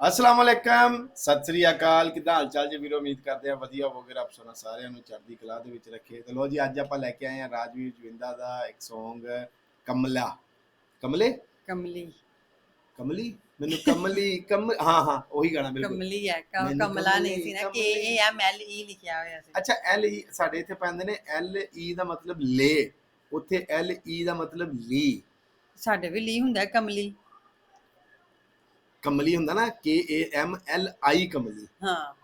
ਅਸਲਾਮ ਅਲੈਕਮ ਸਤਿ ਸ੍ਰੀ ਅਕਾਲ। ਕਿਦਾਂ ਹਾਲ ਚਾਲ ਜੀ ਵੀਰੋ? ਉਮੀਦ ਕਰਦੇ ਆ ਵਧੀਆ ਹੋਵੋਗੇ। ਰੱਬ ਸੋਨਾ ਸਾਰਿਆਂ ਨੂੰ ਚੜ੍ਹਦੀ ਕਲਾ ਦੇ ਵਿੱਚ ਰੱਖੇ। ਤੇ ਲੋ ਜੀ ਅੱਜ ਆਪਾਂ ਲੈ ਕੇ ਆਏ ਆ ਰਾਜਵੀਰ ਜਵਿੰਦਾ ਦਾ ਇੱਕ Song ਕਮਲਾ। ਕਮਲੇ? ਕਮਲੀ। ਕਮਲੀ? ਮੈਨੂੰ ਕਮਲੀ ਕਮ ਹਾਂ ਹਾਂ ਉਹੀ ਗਾਣਾ ਬਿਲਕੁਲ। ਕਮਲੀ ਹੈ। ਕ- ਮੈਨੂੰ ਕਮਲਾ ਨਹੀਂ ਸੀ ਨਾ ਕਮਲੀ, ਕੇ ਏ ਐਮ ਐਲ ਈ ਲਿਖਿਆ ਹੋਇਆ ਸੀ। ਅੱਛਾ ਐਲ ਈ ਸਾਡੇ ਇੱਥੇ ਪੈਂਦੇ ਨੇ ਐਲ ਈ ਦਾ ਮਤਲਬ ਲੇ। ਉੱਥੇ ਐਲ ਈ ਦਾ ਮਤਲਬ ਲੀ। ਸਾਡੇ ਵੀ ਲੀ ਹੁੰਦਾ ਹੈ ਕਮਲੀ। ਕਮਲੀ ਹੁੰਦਾ ਨਾ ਕੇ ਏ ਐਮ ਐਲ ਆਈ ਕਮਲੀ ਹਾਂ।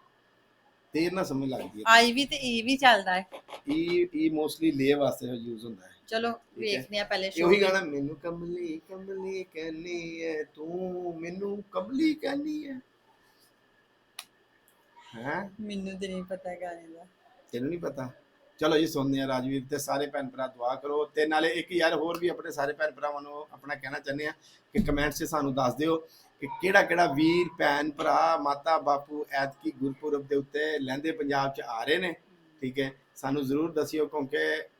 ਤੇਰ ਨਾ ਸਮਝ ਲੱਗਦੀ ਹੈ। ਆਈ ਵੀ ਤੇ ਈ ਵੀ ਚੱਲਦਾ ਹੈ। ਈ ਈ ਮੋਸਟਲੀ ਲੇ ਵਾਸਤੇ ਯੂਜ਼ ਹੁੰਦਾ ਹੈ। ਚਲੋ। ਵੇਖਦੇ ਆ ਪਹਿਲੇ ਇਹ ਸ਼ੋਅ ਉਹੀ ਗਾਣਾ ਮੈਨੂੰ ਕਮਲੀ ਕਮਲੀ ਕਹਿੰਨੀ ਐ ਤੂੰ ਮੈਨੂੰ ਕਮਲੀ ਕਹਿੰਨੀ ਐ। ਹੈ? ਮੈਨੂੰ ਤੇ ਨਹੀਂ ਪਤਾ ਗਾਣੇ ਦਾ। ਤੈਨੂੰ ਨਹੀਂ ਪਤਾ? ਚਲੋ ਜੀ ਸੁਣਦੇ ਆ ਰਾਜਵੀਰ ਤੇ ਸਾਰੇ ਭੈਣ ਭਰਾ ਦੁਆ ਕਰੋ। ਤੇ ਨਾਲੇ ਇੱਕ ਯਾਰ ਹੋਰ ਵੀ ਆਪਣੇ ਸਾਰੇ ਭੈਣ ਭਰਾਵਾਂ ਨੂੰ ਆਪਣਾ ਕਹਿਣਾ ਚਾਹੁੰਦੇ ਆ ਕਿ ਕਮੈਂਟਸ 'ਚ ਸਾਨੂੰ ਦੱਸ ਦਿਓ। ਕਿ ਕਿਹੜਾ ਕਿਹੜਾ ਵੀਰ ਭੈਣ ਭਰਾ ਮਾਤਾ ਬਾਪੂ ਐਤਕੀ ਗੁਰਪੁਰਬ ਦੇ ਉੱਤੇ ਲਹਿੰਦੇ ਪੰਜਾਬ 'ਚ ਆ ਰਹੇ ਨੇ ਠੀਕ ਹੈ? ਸਾਨੂੰ ਜ਼ਰੂਰ ਦੱਸਿਓ ਕਿਉਂਕਿ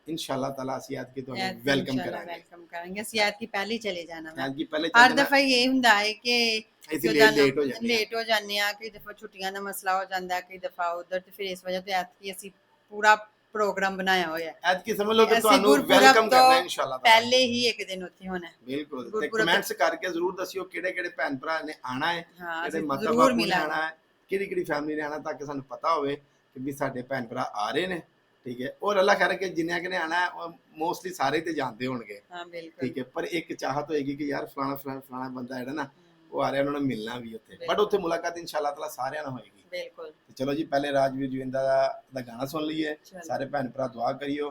ਇਨਸ਼ਾਅੱਲਾ ਤਾਲਾ ਅਸੀਂ ਐਤਕੀ ਤੁਹਾਨੂੰ ਵੈਲਕਮ ਕਰਾਂਗੇ। ਵੈਲਕਮ ਕਰਾਂਗੇ। ਅਸੀਂ ਐਤ ਕੀ ਪਹਿਲੇ ਚਲੇ ਜਾਣਾ। ਐਤਕੀ ਪਹਿਲੇ ਹਰ ਦਫਾ ਇਹ ਹੁੰਦਾ ਹੈ ਕਿ ਅਸੀਂ ਲੇਟ ਹੋ ਜਾਂਦੇ ਲੇਟ ਹੋ ਜਾਂਦੇ ਆ ਕਈ ਦਫਾ ਛੁੱਟੀਆਂ ਦਾ ਮਸਲਾ ਹੋ ਜਾਂਦਾ ਕਈ ਦਫਾ ਉਧਰ ਤੇ ਫਿਰ ਇਸ ਵਜ੍ਹਾ ਤੋਂ ਐਤ ਕੀ ਅਸੀਂ ਪੂਰਾ ਪ੍ਰੋਗਰਾਮ ਬਣਾਇਆ ਹੋਇਆ ਹੈ। ਐਤਕੀ ਸਮਝ ਲਓ ਕਿ ਅਸੀਂ ਤੁਹਾਨੂੰ ਗੁਰਪੁਰਬ ਵੈਲਕਮ ਕਰਨਾ ਤੋਂ ਇਨਸ਼ਾਅੱਲਾ ਪਹਿਲੇ ਹੀ ਇੱਕ ਦਿਨ ਉੱਥੇ ਹੋਣਾ ਹੈ। ਬਿਲਕੁਲ ਤੇ ਗੁਰਪੁਰਬ ਕਮੈਂਟਸ ਕਰਕੇ ਜ਼ਰੂਰ ਦੱਸਿਓ ਕਿਹੜੇ ਕਿਹੜੇ ਭੈਣ ਭਰਾ ਨੇ ਆਣਾ ਹੈ ਹਾਂ ਕਿਹੜੇ ਅਸੀਂ ਮਾਤਾ ਜ਼ਰੂਰ ਬਾਪੂ ਨੇ ਮਿਲਾਂਗੇ। ਆਣਾ ਹੈ ਕਿਹੜੀ ਕਿਹੜੀ ਫੈਮਿਲੀ ਨੇ ਆਣਾ ਤਾਂ ਕਿ ਸਾਨੂੰ ਪਤਾ ਹੋਵੇ ਕਿ ਵੀ ਸਾਡੇ ਭੈਣ ਭਰਾ ਆ ਰਹੇ ਨੇ। ਠੀਕ ਹੈ। ਔਰ ਅੱਲਾਹ ਖੈਰ ਕਿ ਜਿੰਨਿਆਂ ਕਿ ਨੇ ਆਣਾ ਹੈ ਉਹ ਮੋਸਟਲੀ ਸਾਰੇ ਤੇ ਜਾਣਦੇ ਹੋਣਗੇ। ਹਾਂ ਬਿਲਕੁਲ। ਠੀਕ ਹੈ। ਪਰ ਇੱਕ ਚਾਹਤ ਹੋਏਗੀ ਕਿ ਯਾਰ ਫਲਾਣਾ ਫਲਾਣਾ ਫਲਾਣਾ ਬੰਦਾ ਜਿਹੜਾ ਨਾ ਉਹ ਆ ਰਿਹਾ ਉਹਨਾਂ ਨੂੰ ਮਿਲਣਾ ਵੀ ਉੱਥੇ। ਬਟ। ਉੱਥੇ ਮੁਲਾਕਾਤ ਇਨਸ਼ਾਅੱਲਾ ਤਾਲਾ ਸਾਰਿਆਂ ਨਾਲ ਹੋਏਗੀ। ਬਿਲਕੁਲ। ਤੇ ਚਲੋ ਜੀ ਪਹਿਲੇ ਰਾਜਵੀਰ ਜਵਿੰਦਾ ਦਾ ਦਾ ਗਾਣਾ ਸੁਣ ਲਈਏ। ਸਾਰੇ ਭੈਣ ਭਰਾ ਦੁਆ ਕਰਿਓ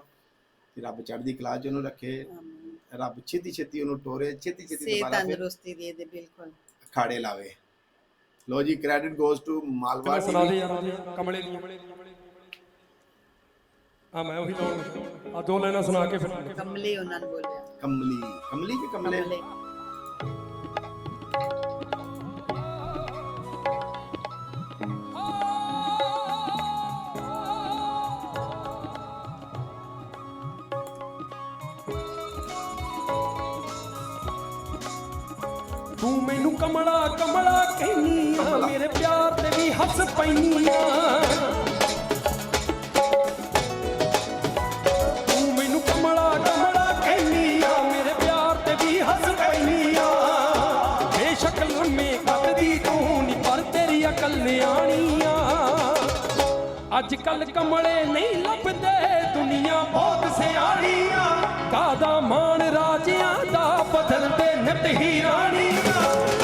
ਕਿ ਰੱਬ ਚੜ੍ਹਦੀ ਕਲਾ ਚ ਉਹਨੂੰ ਰੱਖੇ। ਰੱਬ ਛੇਤੀ ਛੇਤੀ ਉਹਨੂੰ ਟੋਰੇ ਛੇਤੀ ਛੇਤੀ ਦੁਬਾਰਾ ਫਿਰ ਤੰਦਰੁਸਤੀ ਦੇ ਦੇ ਬਿਲਕੁਲ। ਅਖਾੜੇ ਲਾਵੇ। ਲੋ ਜੀ ਕ੍ਰੈਡਿਟ ਗੋਜ਼ ਟੂ ਮਾਲਵਾ ਉਹਦੀਆਂ ਕਮਲੇ ਦੀਆਂ ਆ ਮੈਂ ਉਹੀ ਲਾਉਣ ਆ ਦੋ ਲਾਈਨਾਂ ਸੁਣਾ ਕੇ ਫਿਰ ਕਮਲੇ ਉਹਨਾਂ ਨੂੰ ਬੋਲਿਆ। ਕਮਲੀ। ਕਮਲੀ ਕਿ ਕਮਲੇ। ਕਮਲਾ ਕਮਲਾ ਕਹਿਨੀ ਆ, ਮੇਰੇ ਪਿਆਰ ਤੇ ਵੀ ਹੱਸ ਪੈਨੀ ਆ। ਤੂੰ ਮੈਨੂੰ ਕਮਲਾ ਕਮਲਾ ਕਹਿਨੀ ਆ, ਮੇਰੇ ਪਿਆਰ ਤੇ ਵੀ ਹੱਸ ਪੈਨੀ ਆ। ਬੇਸ਼ੱਕ ਲੰਮੇ ਕੱਟਦੀ ਤੂੰ ਨਹੀਂ ਪਰ ਤੇਰੀ ਅਕਲ ਨਿਆਣੀ ਆ। ਅੱਜ ਕੱਲ ਕਮਲੇ ਨਹੀਂ ਲੱਭਦੇ, ਦੁਨੀਆ ਬਹੁਤ ਸਿਆਣੀ ਆ। ਕਾਦਾ ਮਾਣ ਰਾਜਿਆਂ ਦਾ ਬਦਲਦੇ ਨਿਤ ਹੀ ਰਾਣੀ ਆ।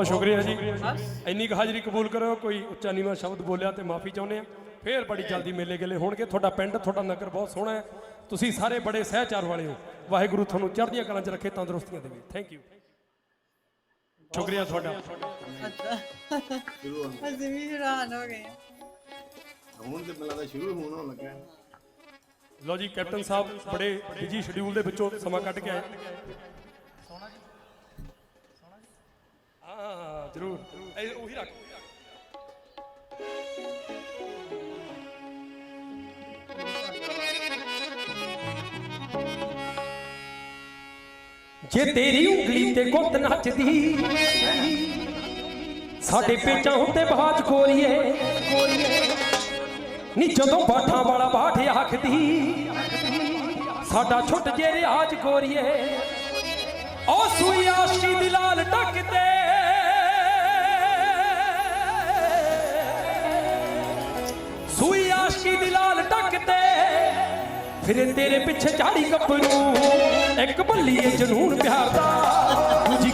ਬਹੁਤ ਸ਼ੁਕਰੀਆ ਜੀ। ਇੰਨੀ ਕੁ ਹਾਜ਼ਰੀ ਕਬੂਲ ਕਰੋ ਕੋਈ ਉੱਚਾ ਨੀਵਾਂ ਸ਼ਬਦ ਬੋਲਿਆ ਤੇ ਮਾਫੀ ਚਾਹੁੰਦੇ ਆ ਫੇਰ ਬੜੀ ਜਲਦੀ ਮੇਲੇ ਗੇਲੇ ਹੋਣਗੇ। ਤੁਹਾਡਾ ਪਿੰਡ ਤੁਹਾਡਾ ਨਗਰ ਬਹੁਤ ਸੋਹਣਾ ਹੈ। ਤੁਸੀਂ ਸਾਰੇ ਬੜੇ ਸਹਿਚਾਰ ਵਾਲੇ ਹੋ। ਵਾਹਿਗੁਰੂ ਤੁਹਾਨੂੰ ਚੜ੍ਹਦੀਆਂ ਕਲਾਂ 'ਚ ਰੱਖੇ ਤੰਦਰੁਸਤੀਆਂ ਦੇਵੇ। ਥੈਂਕ ਯੂ ਸ਼ੁਕਰੀਆ ਤੁਹਾਡਾ। ਸ਼ੁਰੂ ਹੋਣ ਅਸੀਂ ਵੀ ਹੈਰਾਨ ਹੋ ਗਏ ਹੁਣ ਤੇ ਮਿਲਦਾ ਸ਼ੁਰੂ ਹੋਣ ਹੋਣ ਲੱਗਾ। ਲਓ ਜੀ ਕੈਪਟਨ ਸਾਹਿਬ ਬੜੇ ਬਿਜ਼ੀ ਸ਼ਡਿਊਲ ਦੇ ਵਿੱਚੋਂ ਸਮਾਂ ਕੱਢ ਕੇ ਆਏ। ਹਾਂ, ਜਰੂਰ। ਇਹ ਉਹੀ ਰੱਖ। ਜੇ ਤੇਰੀ ਉਂਗਲੀ ਤੇ ਗੁੱਤ ਨੱਚਦੀ, ਸਾਡੇ ਪੇਚਾਂ ਉੱਤੇ ਬਾਜ ਕੋਰੀਏ ਨੀ ਜਦੋਂ ਬਾਠਾਂ ਵਾਲਾ ਬਾਠ ਆਖਦੀ, ਸਾਡਾ ਛੁੱਟ ਜੇ ਰਿਆਜ ਕੋਰੀਏ। ਓ ਸੂਈ ਆਸ਼ਕੀ ਦੀ ਲਾਲ ਟੱਕਦੇ ਸੂਈ ਦੀ ਲਾਲ ਟੱਕਦੇ ਫਿਰ ਤੇਰੇ ਪਿੱਛੇ ਝਾੜੀ ਗੱਭਰੂ ਇੱਕ ਭੱਲੀਏ ਜਨੂਨ ਪਿਆਰ ਦਾ। ਦੂਜੀ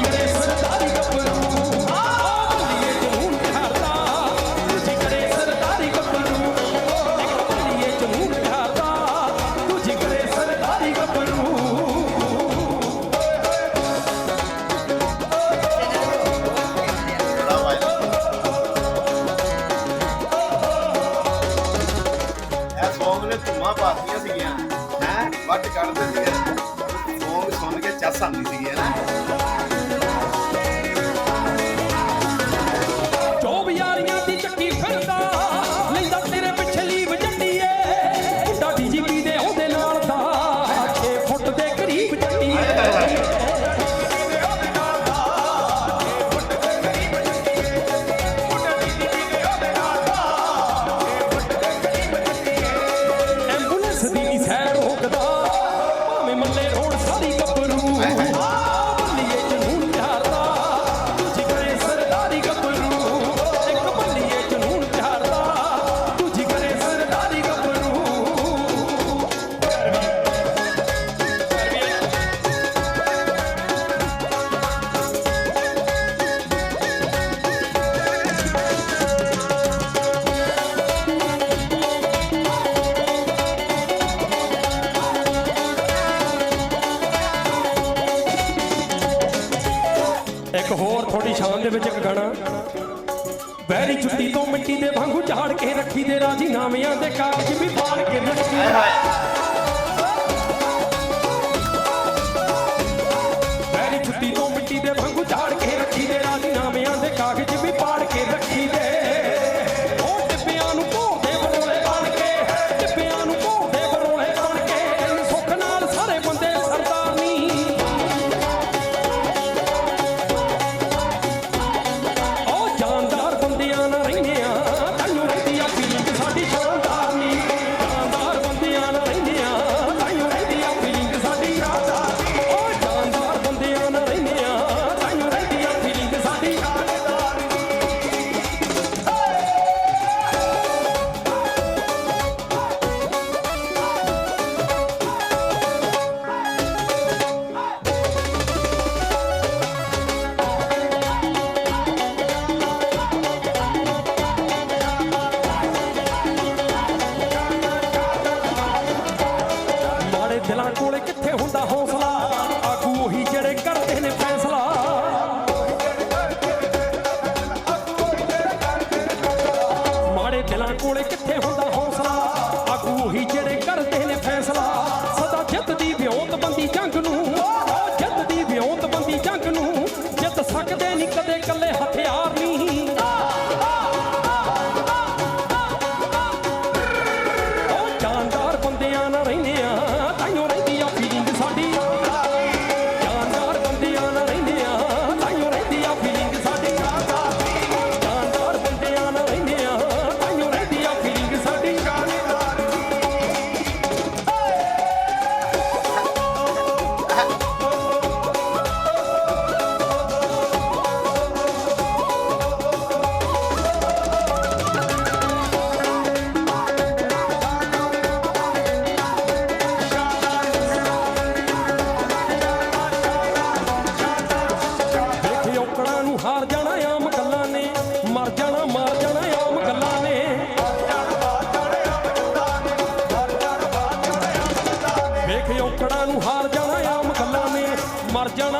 ਹੈ ਵੱਟ ਕੱਢਦੇ ਸੀਗੇ Song ਸੁਣ ਕੇ ਚੱਸ ਆਉਂਦੀ ਸੀਗੀ ਹੈ ਨਾ はい que eu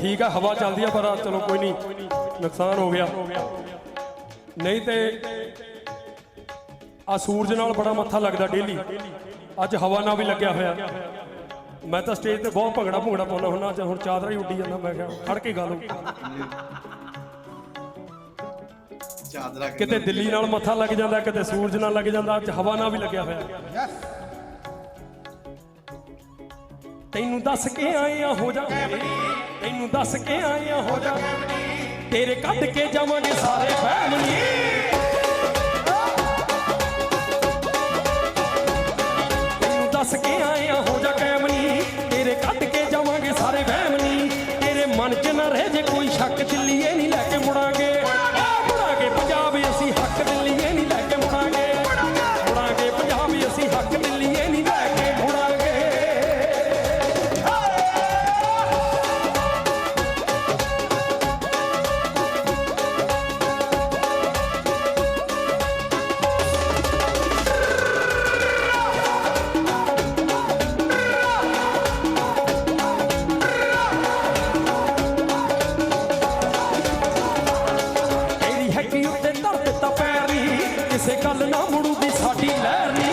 ਠੀਕ ਆ ਹਵਾ ਚੱਲਦੀ ਆ ਪਰ ਚਲੋ ਕੋਈ ਨਹੀਂ ਨੁਕਸਾਨ ਹੋ ਗਿਆ। ਨਹੀਂ ਤੇ ਆ ਸੂਰਜ ਨਾਲ ਬੜਾ ਮੱਥਾ ਲੱਗਦਾ ਡੇਲੀ ਅੱਜ ਹਵਾ ਨਾਲ ਵੀ ਲੱਗਿਆ ਹੋਇਆ। ਮੈਂ ਤਾਂ ਸਟੇਜ ਤੇ ਬਹੁਤ ਭੰਗੜਾ ਭੰਗੜਾ ਪਾਉਣਾ ਹੁੰਦਾ ਹੁਣ ਚਾਦਰਾ ਹੀ ਉੱਡੀ ਜਾਂਦਾ ਮੈਂ ਕਿਹਾ ਖੜ ਕੇ ਗਾ ਲਓ। ਚਾਦਰਾ ਕਿਤੇ ਦਿੱਲੀ ਨਾਲ ਮੱਥਾ ਲੱਗ ਜਾਂਦਾ ਕਿਤੇ ਸੂਰਜ ਨਾਲ ਲੱਗ ਜਾਂਦਾ ਅੱਜ ਹਵਾ ਨਾਲ ਵੀ ਲੱਗਿਆ ਹੋਇਆ। ਤੈਨੂੰ ਦੱਸ ਕੇ ਆਏ ਆ ਹੋ ਜਾ। ਤੈਨੂੰ ਦੱਸ ਕੇ ਆਇਆ ਹੋ ਜਾ। ਤੇਰੇ ਕੱਢ ਕੇ ਜਾਵਾਂਗੇ ਸਾਰੇ ਫੈਮਲੀ ਕਿਸੇ ਗੱਲ ਨਾ ਮੁੜੂਗੀ ਸਾਡੀ ਲਹਿਰ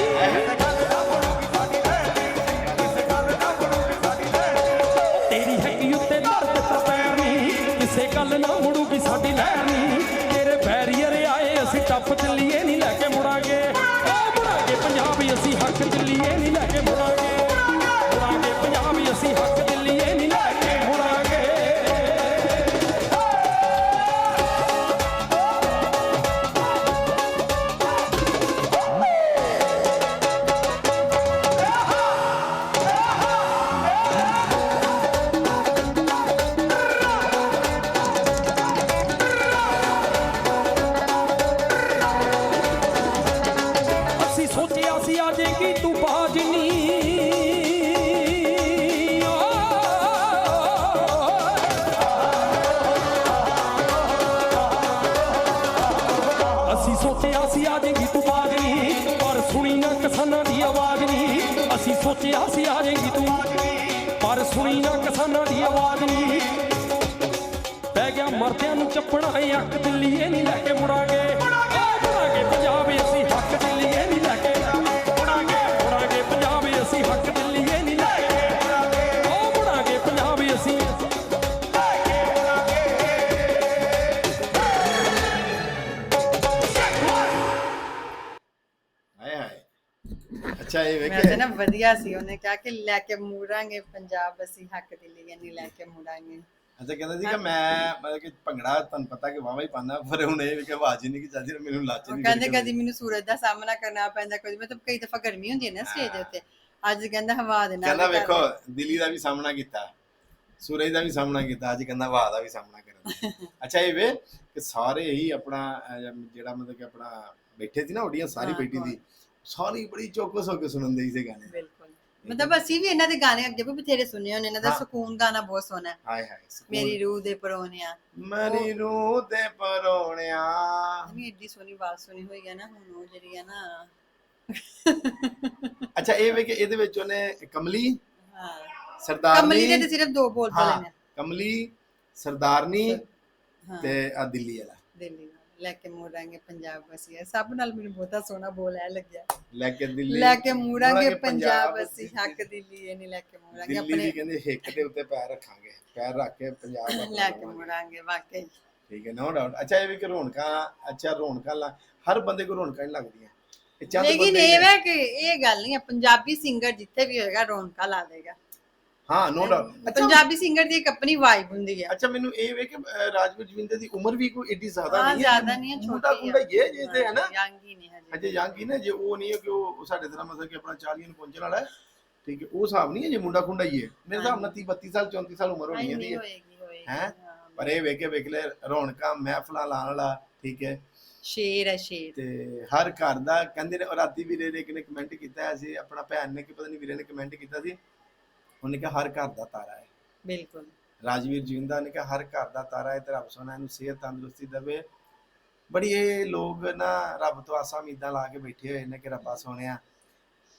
ਸੁਣੀ ਨਾ ਕਿਸਾਨਾਂ ਦੀ ਆਵਾਜ਼ ਨਹੀਂ। ਪੈ ਗਿਆ ਮਰਦਿਆਂ ਨੂੰ ਚੱਪਣਾ ਅੱਖ ਦਿੱਲੀਏ ਨਹੀਂ ਲੈ ਕੇ ਮੁੜਾਂਗੇ। ਨਾ ਵਧੀਆ ਸੀ ਉਹਨੇ ਕਿਹਾ ਕਿ ਲੈ ਕੇ ਮੁੜਾਂਗੇ ਪੰਜਾਬ ਅਸੀਂ ਹੱਕ ਦਿੱਲੀ ਨਹੀਂ ਲੈ ਕੇ ਮੁੜਾਂਗੇ। ਅੱਛਾ ਕਹਿੰਦਾ ਸੀ ਕਿ ਮੈਂ ਮਤਲਬ ਕਿ ਭੰਗੜਾ ਤੁਹਾਨੂੰ ਪਤਾ ਕਿ ਵਾਵਾ ਹੀ ਪਾਣਾ ਪਰ ਹੁਣ ਇਹ ਕਿ ਆਵਾਜ਼ ਹੀ ਨਹੀਂ ਕਿ ਚੱਲਦੀ ਮੈਨੂੰ ਲੱਚ ਨਹੀਂ ਕਹਿੰਦੇ ਕਦੀ ਮੈਨੂੰ ਸੂਰਜ ਦਾ ਸਾਹਮਣਾ ਕਰਨਾ ਪੈਂਦਾ ਕਦੀ ਮਤਲਬ ਕਈ ਦਫਾ ਗਰਮੀ ਹੁੰਦੀ ਹੈ ਨਾ ਸਟੇਜ ਦੇ ਉੱਤੇ। ਅੱਜ ਕਹਿੰਦਾ ਹਵਾ ਦੇ ਨਾਲ ਕਹਿੰਦਾ ਵੇਖੋ ਦਿੱਲੀ ਦਾ ਵੀ ਸਾਹਮਣਾ ਕੀਤਾ ਸੂਰਜ ਦਾ ਵੀ ਸਾਹਮਣਾ ਕੀਤਾ ਅੱਜ ਕਹਿੰਦਾ ਵਾਹ ਦਾ ਵੀ ਸਾਹਮਣਾ ਕਰਨ। ਅੱਛਾ ਇਹ ਵੇ ਕਿ ਸਾਰੇ ਹੀ ਆਪਣਾ ਜਿਹੜਾ ਮਤਲਬ ਕਿ ਆਪਣਾ ਬੈਠੇ ਸੀ ਨਾ ਉਹਦੀਆਂ ਸਾਰੀ ਬੈਠੀ ਸੀ। ਸਾਰੀ ਬੜੀ ਚੌਕਸ ਹੋ ਕੇ ਸੁਣਨ ਦੇ ਸੀ ਗਾਣੇ। ਬਿਲਕੁਲ। ਮਤਲਬ ਅਸੀਂ ਵੀ ਇਹਨਾਂ ਦੇ ਗਾਣੇ ਅੱਗੇ ਵੀ ਬਥੇਰੇ ਸੁਣੇ ਹੋਣੇ ਇਹਨਾਂ ਦਾ ਹਾਂ। ਸਕੂਨ ਗਾਣਾ ਬਹੁਤ ਸੋਹਣਾ ਹੈ। ਹਾਏ ਹਾਏ ਸਕੂਨ। ਮੇਰੀ ਰੂਹ ਦੇ ਪਰੋਨਿਆ ਮੇਰੀ ਰੂਹ ਤੇ ਪਰੋਣਿਆ। ਨਹੀਂ ਏਡੀ ਸੋਹਣੀ ਆਵਾਜ਼ ਸੁਣੀ ਹੋਈ ਹੈ ਨਾ ਹੁਣ ਉਹ ਜਿਹੜੀ ਹੈ ਨਾ। ਅੱਛਾ ਇਹ ਵੇ ਕਿ ਇਹਦੇ ਵਿੱਚ ਉਹਨੇ ਕਮਲੀ ਹਾਂ। ਸਰਦਾਰਨੀ। ਕਮਲੀ ਦੇ ਤੇ ਸਿਰਫ ਦੋ ਬੋਲ ਹਾਂ ਬੋਲੇ ਨੇ। ਕਮਲੀ ਸਰਦਾਰਨੀ ਤੇ ਆ ਦਿੱਲੀ ਵਾਲਾ। ਦਿੱਲੀ ਲੈ ਕੇ ਮੋੜਾਂਗੇ ਪੰਜਾਬ ਅਸੀਂ ਸਭ ਨਾਲ ਮੈਨੂੰ ਬਹੁਤਾ ਸੋਹਣਾ ਬੋਲ ਹੈ ਲੱਗਿਆ। ਲੈ ਕੇ ਦਿੱਲੀ। ਲੈ ਕੇ ਮੋੜਾਂਗੇ ਪੰਜਾਬ ਅਸੀਂ ਹੱਕ ਦਿੱਲੀ ਇਹ ਨਹੀਂ ਲੈ ਕੇ ਮੋੜਾਂਗੇ। ਦਿੱਲੀ ਆਪਣੇ ਕਹਿੰਦੇ ਹਿੱਕ ਦੇ ਉੱਤੇ ਪੈਰ ਰੱਖਾਂਗੇ। ਪੈਰ ਰੱਖ ਕੇ ਪੰਜਾਬ ਲੈ ਕੇ ਮੋੜਾਂਗੇ ਵਾਕਈ। ਠੀਕ ਹੈ ਨੋ ਡਾਊਟ ਅੱਛਾ ਇਹ ਵੀ ਕਿ ਰੌਣਕਾਂ ਅੱਛਾ ਰੌਣਕਾਂ ਲਾ ਹਰ ਬੰਦੇ ਕੋ ਰੌਣਕਾਂ ਹੀ ਲੱਗਦੀਆਂ। ਲੇਕਿਨ ਇਹ ਹੈ ਕਿ ਇਹ ਗੱਲ ਨਹੀਂ ਹੈ ਪੰਜਾਬੀ ਸਿੰਗਰ ਜਿੱਥੇ ਵੀ ਹੋਏਗਾ ਰੌਣਕਾਂ ਲਾ ਦੇਗਾ। ਹਾਂ ਨੋ ਡਾਊਟ ਪੰਜਾਬੀ ਸਿੰਗਰ ਦੀ ਇੱਕ ਆਪਣੀ ਵਾਈਬ ਹੁੰਦੀ ਹੈ। ਅੱਛਾ ਮੈਨੂੰ ਇਹ ਵੇ ਕਿ ਰਾਜਵੀਰ ਜਵਿੰਦਰ ਦੀ ਉਮਰ ਵੀ ਕੋਈ ਏਡੀ ਜ਼ਿਆਦਾ ਹਾਂ ਨਹੀਂ ਹੈ। ਜ਼ਿਆਦਾ ਨਹੀਂ ਹੈ ਛੋਟੀ ਕੁੰਡਾ ਹੀ ਹੈ ਜੇ ਤੇ ਹੈ ਨਾ? ਯੰਗ ਹੀ ਨਹੀਂ ਹਜੇ। ਅਜੇ ਯੰਗ ਹੀ ਨਾ ਜੇ ਉਹ ਨਹੀਂ ਹੈ ਕਿ ਉਹ ਸਾਡੇ ਤਰ੍ਹਾਂ ਮਤਲਬ ਕਿ ਆਪਣਾ 40 ਨੂੰ ਪਹੁੰਚਣ ਵਾਲਾ ਹੈ ਠੀਕ ਹੈ ਉਹ ਹਿਸਾਬ ਨਹੀਂ ਹੈ ਜੇ ਮੁੰਡਾ ਖੁੰਡਾ ਹੀ ਹੈ। ਮੇਰੇ ਹਿਸਾਬ ਨਾਲ 30 32 ਸਾਲ 34 ਸਾਲ ਉਮਰ ਹੋਣੀ ਹੈ ਹੋਏਗੀ ਹੋਏਗੀ ਹੈਂ? ਹਾਂ। ਪਰ ਇਹ ਵੇਖ ਕੇ ਵੇਖ ਲੈ ਰੌਣਕਾਂ ਮਹਿਫਲਾਂ ਲਾਉਣ ਵਾਲਾ ਠੀਕ ਹੈ। ਸ਼ੇਰ ਹੈ ਸ਼ੇਰ। ਤੇ ਹਰ ਘਰ ਦਾ ਕਹਿੰਦੇ ਨੇ ਰਾਤੀ ਵੀਰੇ ਨੇ ਇੱਕ ਨੇ ਕਮੈਂਟ ਕੀਤਾ ਸੀ ਆਪਣਾ ਭੈਣ ਨੇ ਕਿ ਪਤਾ ਨਹੀਂ ਵੀਰੇ ਨੇ ਕਮੈਂਟ ਕੀਤਾ ਸੀ। ਉਹਨੇ ਕਿਹਾ ਹਰ ਘਰ ਦਾ ਤਾਰਾ ਹੈ। ਬਿਲਕੁਲ। ਰਾਜਵੀਰ ਜਿੰਦਾ ਨੇ ਕਿਹਾ ਹਰ ਘਰ ਦਾ ਤਾਰਾ ਹੈ ਤੇ ਰੱਬ ਸੋਨਾ ਇਹਨੂੰ ਸਿਹਤ ਤੰਦਰੁਸਤੀ ਦੇਵੇ। ਬੜੀ ਇਹ ਲੋਕ ਨਾ ਰੱਬ ਤੋਂ ਆਸਾਂ ਉਮੀਦਾਂ ਲਾ ਕੇ ਬੈਠੇ ਹੋਏ ਨੇ ਕਿ ਰੱਬਾ ਸੋਹਣਿਆ।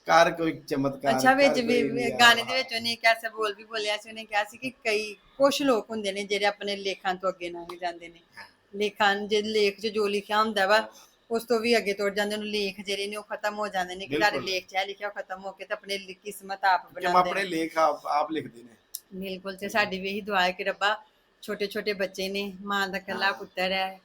ਕਰ ਕੋਈ ਚਮਤਕਾਰ ਅੱਛਾ ਵਿੱਚ ਵੀ ਗਾਣੇ ਦੇ ਵਿੱਚ ਉਹਨੇ ਇੱਕ ਐਸਾ ਬੋਲ ਵੀ ਬੋਲਿਆ ਸੀ ਉਹਨੇ ਕਿਹਾ ਸੀ ਕਿ ਕਈ ਕੁਝ ਲੋਕ ਹੁੰਦੇ ਨੇ ਜਿਹੜੇ ਆਪਣੇ ਲੇਖਾਂ ਤੋਂ ਅੱਗੇ ਲੰਘ ਜਾਂਦੇ ਨੇ। ਲੇਖਾਂ ਜੇ ਲੇਖ 'ਚ ਜੋ ਲਿਖਿਆ ਹੁੰਦਾ ਵਾ ਉਸ ਤੋਂ ਵੀ ਅੱਗੇ ਤੁਰ ਜਾਂਦੇ ਨੇ ਲੇਖ ਜਿਹੜੇ ਨੇ ਉਹ ਖਤਮ ਹੋ ਜਾਂਦੇ ਨੇ ਕਿ ਤੁਹਾਡੇ ਬਿਲਕੁਲ। ਲੇਖ 'ਚ ਇਹ ਲਿਖਿਆ ਉਹ ਖਤਮ ਹੋ ਕੇ ਤੇ ਆਪਣੇ ਲਿ- ਕਿਸਮਤ ਆਪ ਕਿ ਬਣਾਉਂਦੇ ਆਪਣੇ ਨੇ। ਲੇਖ ਆਪ ਆਪ ਲਿਖਦੇ ਨੇ। ਬਿਲਕੁਲ ਤੇ ਸਾਡੀ ਵੀ ਇਹੀ ਦੁਆ ਹੈ ਕਿ ਰੱਬਾ ਛੋਟੇ ਛੋਟੇ ਬੱਚੇ ਨੇ ਮਾਂ ਦਾ ਕੱਲਾ। ਪੁੱਤਰ ਹੈ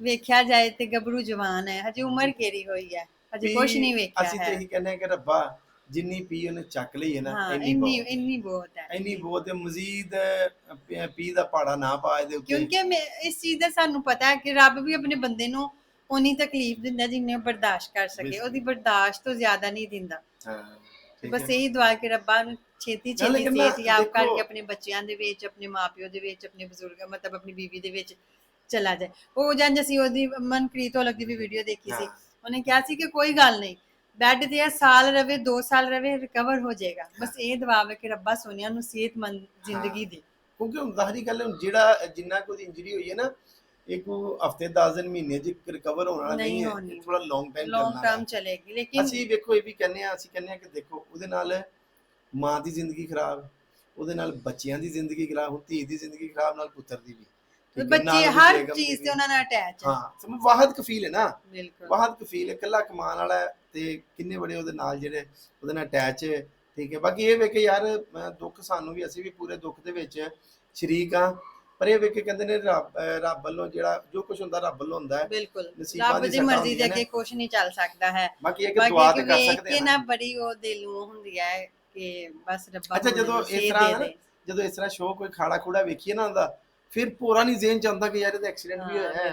ਵੇਖਿਆ ਜਾਏ ਤੇ ਗੱਭਰੂ ਜਵਾਨ ਹੈ ਹਜੇ ਉਮਰ ਕੇਰੀ ਹੋਈ ਹੈ? ਹਜੇ ਕੁਝ ਨਹੀਂ ਵੇਖਿਆ ਅਸੀਂ ਤੇ ਹੈ। ਇਹੀ ਕਹਿੰਦੇ ਹਾਂ ਕਿ ਰੱਬਾ ਜਿੰਨੀ ਪੀ ਉਹਨੇ ਚੱਕ ਲਈ ਹੈ ਨਾ ਹਾਂ ਇੰਨੀ ਇੰਨੀ ਬਹੁਤ ਇੰਨੀ ਬਹੁਤ ਹੈ। ਇੰਨੀ ਬਹੁਤ ਹੈ ਮਜ਼ੀਦ ਅਹ, ਪੀ ਦਾ ਪਾੜਾ ਨਾ ਪਾ ਇਹਦੇ ਉੱਤੇ। ਕਿਉਂਕਿ ਮੈਂ- ਇਸ ਚੀਜ਼ ਦਾ ਸਾਨੂੰ ਪਤਾ ਹੈ ਕਿ ਰੱਬ ਵੀ ਆਪਣੇ ਬੰਦੇ ਨੂੰ ਉਨੀ ਤਕਲੀਫ ਦਿੰਦਾ ਜਿੰਨੇ ਉਹ ਬਰਦਾਸ਼ਤ ਕਰ ਸਕੇ ਬਿਲਕੁਲ। ਉਹਦੀ ਬਰਦਾਸ਼ਤ ਤੋਂ ਜ਼ਿਆਦਾ ਨਹੀਂ ਦਿੰਦਾ। ਬਸ। ਇਹੀ ਦੁਆ ਕਿ ਰੱਬਾ ਨੂੰ ਛੇਤੀ ਨਾਲੇ ਛੇਤੀ ਕਿੰਨਾ- ਸਿਹਤਯਾਬ ਦੇਖੋ- ਕਰਕੇ ਆਪਣੇ ਬੱਚਿਆਂ ਦੇ ਵਿੱਚ ਆਪਣੇ ਮਾਪਿਓ ਦੇ ਵਿੱਚ ਆਪਣੇ ਬਜ਼ੁਰਗਾਂ ਮਤਲਬ ਆਪਣੀ ਬੀਵੀ ਦੇ ਵਿੱਚ ਚਲਾ ਜਾਏ। ਉਹ ਜੰਜ ਅਸੀਂ ਉਹਦੀ ਮਨਪ੍ਰੀਤ ਔਲਖ ਦੀ ਵੀ ਵੀਡੀਓ ਦੇਖੀ ਸੀ। ਹਾਂ। ਉਹਨੇ ਕਿਹਾ ਸੀ ਕਿ ਕੋਈ ਗੱਲ ਨਹੀਂ ਬੈੱਡ ਤੇ ਆ ਸਾਲ ਰਵੇ 2 ਸਾਲ ਰਵੇ ਰਿਕਵਰ ਹੋ ਜਾਏਗਾ। ਬਸ ਇਹ ਦੁਆ ਹੈ ਕਿ ਰੱਬਾ ਸੋਨੀਆ ਨੂੰ ਸਿਹਤਮੰਦ ਜ਼ਿੰਦਗੀ ਦੇ। ਕਿਉਂਕਿ ਹੁਣ ਜ਼ਾਹਰੀ ਗੱਲ ਹੈ ਹੁਣ ਜਿਹੜਾ ਜਿੰਨਾ ਕੋਈ ਇੰਜਰੀ ਹੋਈ ਹੈ ਨਾ ਇਹ ਕੋ ਹਫ਼ਤੇ 10 ਦਿਨ ਮਹੀਨੇ ਚ ਰਿਕਵਰ ਹੋਣ ਨਹੀਂ ਹੈ। ਥੋੜਾ ਲੌਂਗ ਟਾਈਮ ਲੌਂਗ ਟਰਮ ਹੈ। ਚਲੇਗੀ ਲੇਕਿਨ ਅਸੀਂ ਵੇਖੋ ਇਹ ਵੀ ਕਹਿੰਦੇ ਆ ਅਸੀਂ ਕਹਿੰਦੇ ਆ ਕਿ ਦੇਖੋ ਉਹਦੇ ਨਾਲ ਮਾਂ ਦੀ ਜ਼ਿੰਦਗੀ ਖਰਾਬ ਉਹਦੇ ਨਾਲ ਬੱਚਿਆਂ ਦੀ ਜ਼ਿੰਦਗੀ ਖਰਾਬ ਹੁਣ ਧੀ ਦੀ ਜ਼ਿੰਦਗੀ ਖਰਾਬ ਨਾਲ ਪੁੱਤਰ ਦੀ ਵੀ। ਹੈ, ਬੱਚੇ ਹਰ ਚੀਜ਼। ਤੇ ਉਹਨਾਂ ਨਾਲ ਅਟੈਚ ਹੈ। ਹਾਂ ਸਮ ਵਾਹਦ ਕਫੀਲ ਹੈ ਨਾ। ਬਿਲਕੁਲ। ਵਾਹਦ ਕਫੀਲ ਹੈ ਇਕੱਲਾ ਕਮਾਉਣ ਵਾਲਾ ਹੈ ਤੇ ਕਿੰਨੇ ਬੜੇ ਉਹਦੇ ਨਾਲ ਜਿਹੜੇ ਉਹਦੇ ਨਾਲ ਅਟੈਚ ਹੈ ਠੀਕ ਹੈ। ਬਾਕੀ ਇਹ ਵੇ ਕਿ ਯਾਰ ਦੁੱਖ ਸਾਨੂੰ ਵੀ ਅਸੀਂ ਵੀ ਪੂਰੇ ਦੁੱਖ ਦੇ ਵਿੱਚ ਸ਼ਰੀਕ ਆ ਪਰ ਇਹ ਵੇ ਕਿ ਕਹਿੰਦੇ ਨੇ ਰੱਬ ਵੱਲੋਂ ਜਿਹੜਾ ਜੋ ਕੁਝ ਹੁੰਦਾ ਰੱਬ ਵੱਲੋਂ ਹੁੰਦਾ ਹੈ। ਬਿਲਕੁਲ। ਰੱਬ ਦੀ ਮਰਜ਼ੀ ਦੇ ਅੱਗੇ। ਕੁਝ ਨਹੀਂ ਚੱਲ ਸਕਦਾ ਹੈ। ਬਾਕੀ ਇਹ ਕਿ ਦੁਆ ਤੇ ਕਿ ਕਰ ਵੇਖ ਸਕਦੇ ਕੇ ਹਾਂ। ਨਾ ਬੜੀ ਉਹ ਦਿਲ ਨੂੰ ਹੁੰਦੀ ਹੈ ਕਿ ਬਸ ਰੱਬਾ ਅੱਛਾ, ਜਦੋਂ ਇਸ ਤਰ੍ਹਾਂ। ਜਦੋਂ ਇਸ ਤਰ੍ਹਾਂ ਸ਼ੋਅ ਕੋਈ ਖਾੜਾ ਖੂੜਾ ਵੇਖੀਏ ਨਾ ਉਹਦਾ ਫਿਰ ਪੂਰਾ ਨਹੀਂ ਜ਼ੇਨ ਚ ਆਉਂਦਾ ਕਿ ਯਾਰ ਇਹਦਾ ਐਕਸੀਡੈਂਟ ਵੀ ਹੋਇਆ ਹੈ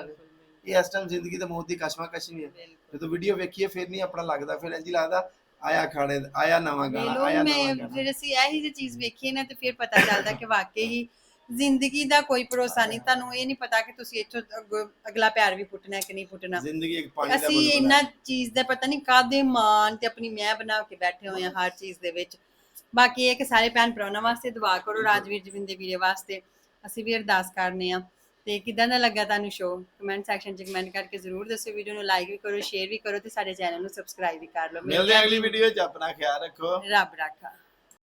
ਇਹ ਇਸ ਟਾਈਮ ਜ਼ਿੰਦਗੀ ਤੇ ਮੌਤ ਦੀ ਕਸ਼ਮਕਸ਼ ਨਹੀਂ ਹੈ। ਜਦੋਂ ਵੀਡੀਓ ਵੇਖੀਏ ਫਿਰ ਨਹੀਂ ਆਪਣਾ ਲੱਗਦਾ। ਫਿਰ ਇੰਜ ਲੱਗਦਾ ਆਇਆ ਖਾੜੇ ਆਇਆ ਨਵਾਂ ਗਾਣਾ ਆਇਆ ਨਵਾਂ ਗਾਣਾ। ਫਿਰ ਅਸੀਂ ਇਹੀ ਜਿਹੀ ਚੀਜ਼ ਵੇਖੀ ਨਾ ਤੇ ਫਿਰ ਪਤਾ ਚੱਲਦਾ ਕਿ ਵਾਕਈ ਹੀ ਜ਼ਿੰਦਗੀ ਦਾ ਕੋਈ ਭਰੋਸਾ ਨਹੀਂ ਤੁਹਾਨੂੰ ਇਹ ਨਹੀਂ ਪਤਾ ਕਿ ਤੁਸੀਂ ਇੱਥੋਂ ਅੱਗੋਂ ਅਗਲਾ ਪਿਆਰ ਵੀ ਪੁੱਟਣਾ ਹੈ ਕਿ ਨਹੀਂ ਪੁੱਟਣਾ। ਜ਼ਿੰਦਗੀ ਇੱਕ ਪਾਣੀ ਦਾ ਅਸੀਂ ਬੁਲਬੁਲਾ ਇਹਨਾਂ ਚੀਜ਼ ਦਾ ਪਤਾ ਨਹੀਂ ਕਾਦੇ ਮਾਨ ਤੇ ਆਪਣੀ ਮੈਂ ਬਣਾ ਕੇ ਬੈਠੇ ਹੋਏ ਆ ਹਰ ਚੀਜ਼ ਦੇ ਵਿੱਚ। ਬਾਕੀ ਇਹ ਕਿ ਸਾਰੇ ਭੈਣ ਭਰਾਵਾਂ ਵਾਸਤੇ ਦੁਆ ਕਰੋ ਰਾਜਵੀਰ ਜਵਿੰਦੇ ਵੀਰੇ ਵਾਸਤੇ। ਅਸੀਂ ਵੀ ਅਰਦਾਸ ਕਰਨੇ ਆ ਤੇ ਕਿਦਾਂ ਦਾ ਲੱਗਾ ਤੁਹਾਨੂੰ ਸ਼ੋਅ ਕਮੈਂਟ ਸੈਕਸ਼ਨ 'ਚ ਕਮੈਂਟ ਕਰਕੇ ਜ਼ਰੂਰ ਦੱਸੋ ਵੀਡੀਓ ਨੂੰ ਲਾਈਕ ਵੀ ਕਰੋ ਸ਼ੇਅਰ ਵੀ ਕਰੋ ਤੇ ਸਾਡੇ ਚੈਨਲ ਨੂੰ ਸਬਸਕ੍ਰਾਈਬ ਵੀ ਕਰ ਲਓ। ਮਿਲਦੇ ਹਾਂ ਅਗਲੀ ਵੀਡੀਓ 'ਚ। ਆਪਣਾ ਖਿਆਲ ਰੱਖੋ। ਰੱਬ ਰਾਖਾ।